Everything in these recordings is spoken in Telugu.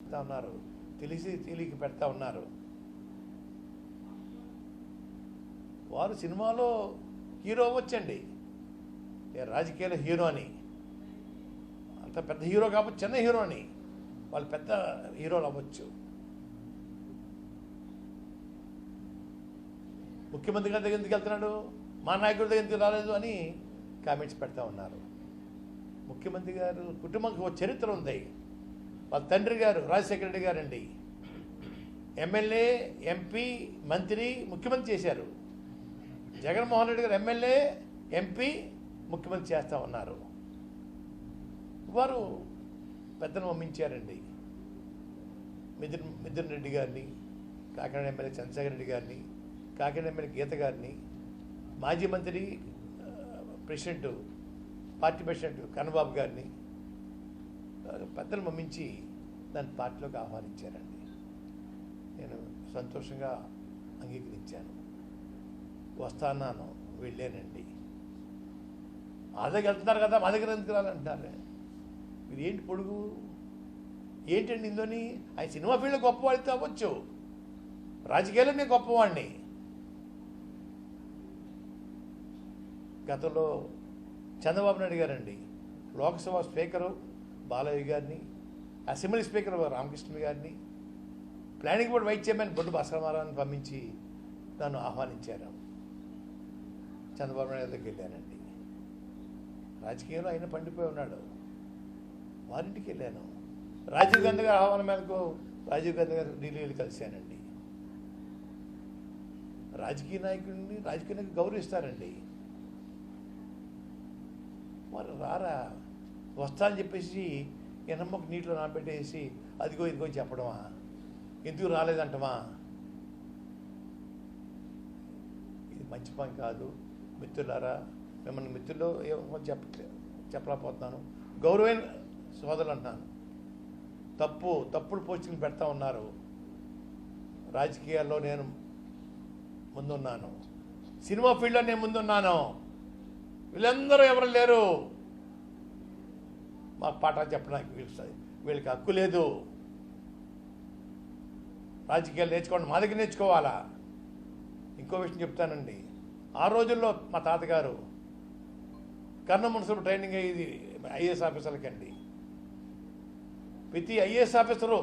పెడతా ఉన్నారు. తెలిసి తెలియక పెడతా ఉన్నారు. వారు సినిమాలో హీరో అవ్వచ్చండి. రాజకీయాల హీరో అని. అంత పెద్ద హీరో కాబట్టి చిన్న హీరో అని. వాళ్ళు పెద్ద హీరోలు అవ్వచ్చు. ముఖ్యమంత్రి గారి దగ్గర ఎందుకు వెళ్తున్నాడు? మా నాయకుడి దగ్గర ఎందుకు రాలేదు అని కామెంట్స్ పెడతా ఉన్నారు. ముఖ్యమంత్రి గారు కుటుంబంకి ఒక చరిత్ర ఉంది. వాళ్ళ తండ్రి గారు రాజశేఖర రెడ్డి గారండి. ఎమ్మెల్యే ఎంపీ మంత్రి ముఖ్యమంత్రి చేశారు. జగన్మోహన్ రెడ్డి గారు ఎమ్మెల్యే ఎంపీ ముఖ్యమంత్రి చేస్తూ ఉన్నారు. వారు పెద్దను పంపించారండి మిథున్ మిథున్ రెడ్డి గారిని కాకినాడ ఎమ్మెల్యే చంద్రశేఖర రెడ్డి గారిని కాకినాడ ఎమ్మెల్యే గీత గారిని మాజీ మంత్రి ఆ, ప్రెసిడెంట్ పార్టీ ప్రెసిడెంట్ కన్నబాబు గారిని పెద్దలు మమ్మించి దాన్ని పార్టీలోకి ఆహ్వానించారండి. నేను సంతోషంగా అంగీకరించాను. వస్తాన్నాను వెళ్ళానండి. మా దగ్గర వెళ్తున్నారు కదా మా దగ్గర ఎందుకు రాలంటున్నారు మీరు ఏంటి పొడుగు? ఏంటండి ఇందులోని? ఆయన సినిమా ఫీల్డ్ గొప్పవాడి కావచ్చు. రాజకీయాల్లో నేను గొప్పవాడిని. గతంలో చంద్రబాబు నాయుడు గారండి లోక్సభ స్పీకరు బాలయ్య గారిని అసెంబ్లీ స్పీకర్ రామకృష్ణ గారిని planning board vice chairman Boddu భాస్కరమారావుని పంపించి నన్ను ఆహ్వానించారు. చంద్రబాబు నాయుడు దగ్గరికి వెళ్ళానండి. రాజకీయంలో ఆయన పండిపోయి ఉన్నాడు. వారింటికి వెళ్ళాను. రాజీవ్ గాంధీ గారి ఆహ్వానం మేరకు రాజీవ్ గాంధీ గారు ఢిల్లీ కలిశానండి. రాజకీయ నాయకుడిని రాజకీయ నాయకుడు గౌరవిస్తారండి. మరి రారా? వస్తా అని చెప్పేసి ఎనమ్మకు నీటిలో నానబెట్టేసి అదిగో ఇదిగో చెప్పడమా? ఎందుకు రాలేదంటమా? ఇది మంచి పని కాదు. మిత్రులారా మిమ్మల్ని మిత్రుల్లో ఏమో చెప్ప చెప్పలేకపోతున్నాను. గౌరవైన సోదరులు అంటున్నాను. తప్పు తప్పుడు పోస్టింగ్ పెడతా ఉన్నారు. రాజకీయాల్లో నేను ముందున్నాను. సినిమా ఫీల్డ్లో నేను ముందున్నాను. వీళ్ళందరూ ఎవరు లేరు? మాకు పాఠాలు చెప్పడానికి వీళ్ళు వీళ్ళకి హక్కు లేదు. రాజకీయాలు నేర్చుకోండి. మా దగ్గర నేర్చుకోవాలా? ఇంకో విషయం చెప్తానండి. ఆ రోజుల్లో మా తాతగారు కర్ణ మున్సిపల్ ట్రైనింగ్ అయ్యేది ఐఏఎస్ ఆఫీసర్లకండి. ప్రతి ఐఏఎస్ ఆఫీసరు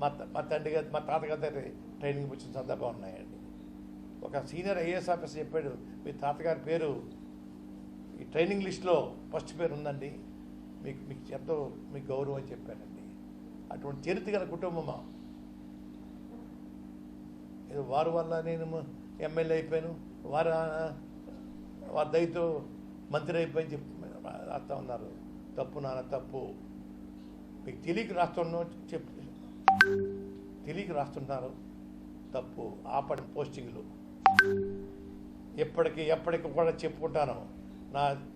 మా మా తండ్రి గారి మా తాతగారి దగ్గర ట్రైనింగ్ వచ్చిన సందర్భం ఉన్నాయండి. ఒక సీనియర్ ఐఏఎస్ ఆఫీసర్ చెప్పాడు మీ తాతగారి పేరు ఈ ట్రైనింగ్ లిస్ట్లో ఫస్ట్ పేరు ఉందండి మీకు మీకు ఎంతో మీకు గౌరవం అని చెప్పానండి అటువంటి చరిత్ర గల కుటుంబమా? ఏదో వారి వల్ల నేను ఎమ్మెల్యే అయిపోయాను వారు వారి దయతో మంత్రి అయిపోయి చెప్పి రాస్తా ఉన్నారు. తప్పు నాన్న తప్పు. మీకు తెలియక రాస్తున్నా చెప్ తెలియక రాస్తున్నారు. తప్పు. ఆపడి పోస్టింగ్లు. ఎప్పటికీ ఎప్పటికి కూడా చెప్పుకుంటాను. నా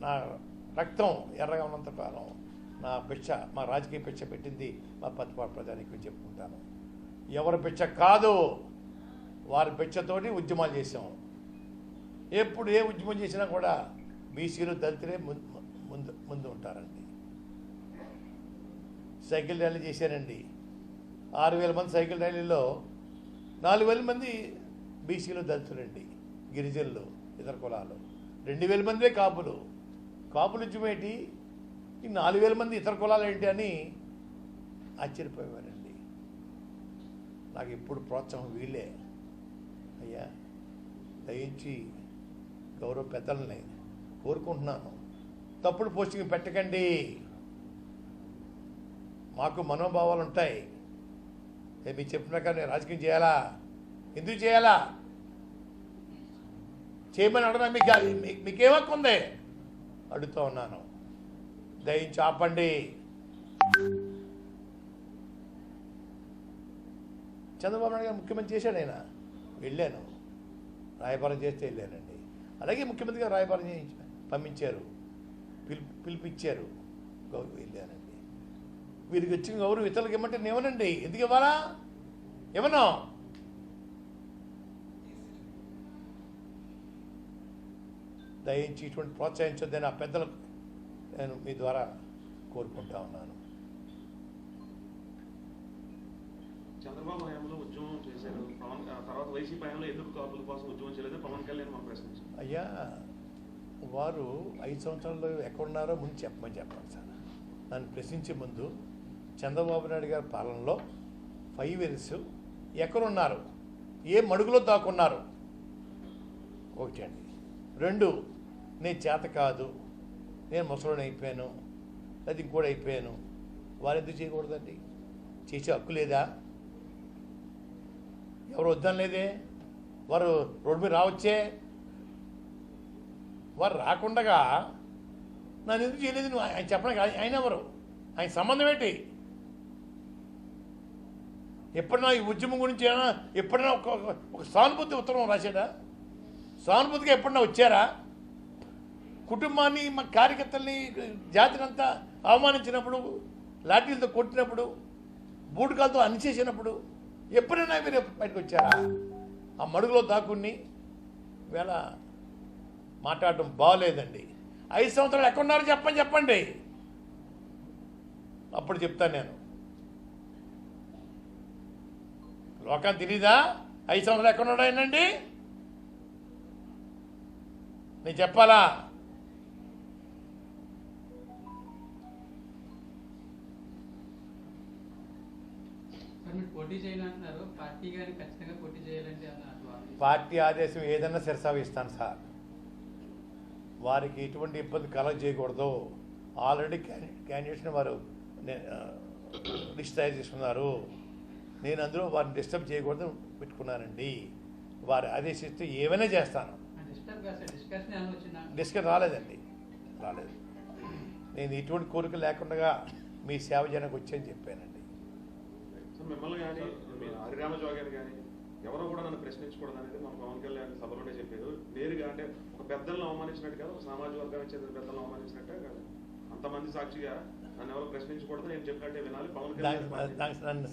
నా రక్తం ఎర్రగా ఉన్నంత కాలం నా భిక్ష మా రాజకీయ భిక్ష పెట్టింది మా పత్తిపాటు ప్రజానికి చెప్పుకుంటాను. ఎవరి భిక్ష కాదు వారి భిక్షతోటి ఉద్యమాలు చేసాం ఎప్పుడు ఏ ఉద్యమం చేసినా కూడా బీసీలు దళితులే ముందు ముందు ముందు ఉంటారండి. సైకిల్ ర్యాలీ చేశారండి. ఆరు వేల మంది సైకిల్ ర్యాలీలో నాలుగు వేల మంది బీసీలు దళితులండి. గిరిజనులు ఇతర కులాలు. రెండు వేల మందే కాపులు. కాపులు ఈ నాలుగు వేల మంది ఇతర కులాలు ఏంటి అని ఆశ్చర్యపోయేవారండి. నాకు ఇప్పుడు ప్రోత్సాహం వీలే అయ్యా దయించి గౌరవ పెద్దలని కోరుకుంటున్నాను. తప్పుడు పోస్టింగ్ పెట్టకండి. మాకు మనోభావాలు ఉంటాయి. మీరు చెప్పిన ప్రకారం నేను రాజకీయం చేయాలా? ఎందుకు చేయాలా? చేయమని అడగడం మీకు? మీ- అడుగుతూ ఉన్నాను. దయించి ఆపండి చంద్రబాబు నాయుడు గారు ముఖ్యమంత్రి చేశాడు ఆయన. వెళ్ళాను. రాయబారం చేస్తే వెళ్ళానండి. అలాగే ముఖ్యమంత్రి గారు రాయబారం చేయించి పంపించారు. పిలు పిలిపించారు గౌరవ వెళ్ళానండి. వీరికి వచ్చిన గౌరవం ఇతరులకు ఇవ్వమంటే నేమనండి ఎందుకు ఇవ్వాలా? ఇవ్వను. దయించి ఇటువంటి ప్రోత్సహించొద్దని ఆ పెద్దలకు నేను మీ ద్వారా కోరుకుంటా ఉన్నాను. చంద్రబాబు హయాంలో ఉద్యమం చేశారు. పవన్ తర్వాత వైసీపీ హయాంలో కాపుల కోసం ఉద్యమం చేయలేదు? పవన్ కళ్యాణ్ మనం ప్రశ్నించాం. అయ్యా వారు ఐదు సంవత్సరాలు ఎక్కడున్నారో ముందు చెప్పమని చెప్పాలి సార్. నన్ను ప్రశ్నించే ముందు చంద్రబాబు నాయుడు గారి పాలనలో ఫైవ్ ఇయర్స్ ఎక్కడున్నారు? ఏ మడుగులో దాక్కున్నారు? ఒకటి అండి రెండు నేను చేత కాదు. నేను ముసలోని అయిపోయాను. అది ఇంకోటి అయిపోయాను. వారు ఎందుకు చేయకూడదండి? చేసే హక్కు లేదా? ఎవరు వద్దనలేదే వారు రోడ్డు మీద రావచ్చే? వారు రాకుండగా నన్ను ఎందుకు చేయలేదు? నువ్వు ఆయన చెప్పడానికి ఆయన- ఎవరు? ఆయన సంబంధం ఏంటి? ఎప్పుడైనా ఈ ఉద్యమం గురించి ఏమైనా ఎప్పుడైనా ఒక ఒక- ఒక సానుభూతి ఉత్తరం రాశాడా? సానుభూతిగా ఎప్పుడన్నా వచ్చారా? కుటుంబాన్ని మా కార్యకర్తల్ని జాతినంతా అవమానించినప్పుడు లాఠీలతో కొట్టినప్పుడు బూటకాలతో అనిచేసినప్పుడు ఎప్పుడైనా మీరు బయటకు వచ్చారా? ఆ మడుగులో దాక్కుని వేళ మాట్లాడటం బాగలేదండి ఐదు సంవత్సరాలు ఎక్కడున్నారో చెప్పని చెప్పండి అప్పుడు చెప్తాను నేను. లోకం తెలీదా? ఐదు సంవత్సరాలు ఎక్కడున్నాడు ఆయనండి నేను చెప్పాలా? పార్టీ ఆదేశం ఏదన్నా శిరసావిస్తాను సార్. వారికి ఎటువంటి ఇబ్బంది కలగ చేయకూడదు. ఆల్రెడీ క్యాండిడేట్స్ని వారు లిస్ట్ తయారు చేసుకున్నారు. నేను అందులో వారిని డిస్టర్బ్ చేయకూడదు పెట్టుకున్నానండి. వారు ఆదేశిస్తే ఏమైనా చేస్తాను. డిస్కషన్ రాలేదండి. రాలేదు. నేను ఎటువంటి కోరిక లేకుండా మీ సేవ చేయడానికి వచ్చాను చెప్పానండి. సో మిమ్మల్ని కానీ కానీ ఎవరో కూడా నన్ను ప్రశ్నించకూడదు అనేది మన పవన్ కళ్యాణ్ సభలోనే చెప్పారు. నేరుగా అంటే ఒక పెద్దలను అవమానించినట్టు కాదు ఒక సామాజిక వర్గానికి చెందిన పెద్దలను అవమానించినట్టే కాదు. అంతమంది సాక్షిగా నన్ను ఎవరు ప్రశ్నించకూడదు నేను చెప్పినట్టే వినాలి. పవన్ కళ్యాణ్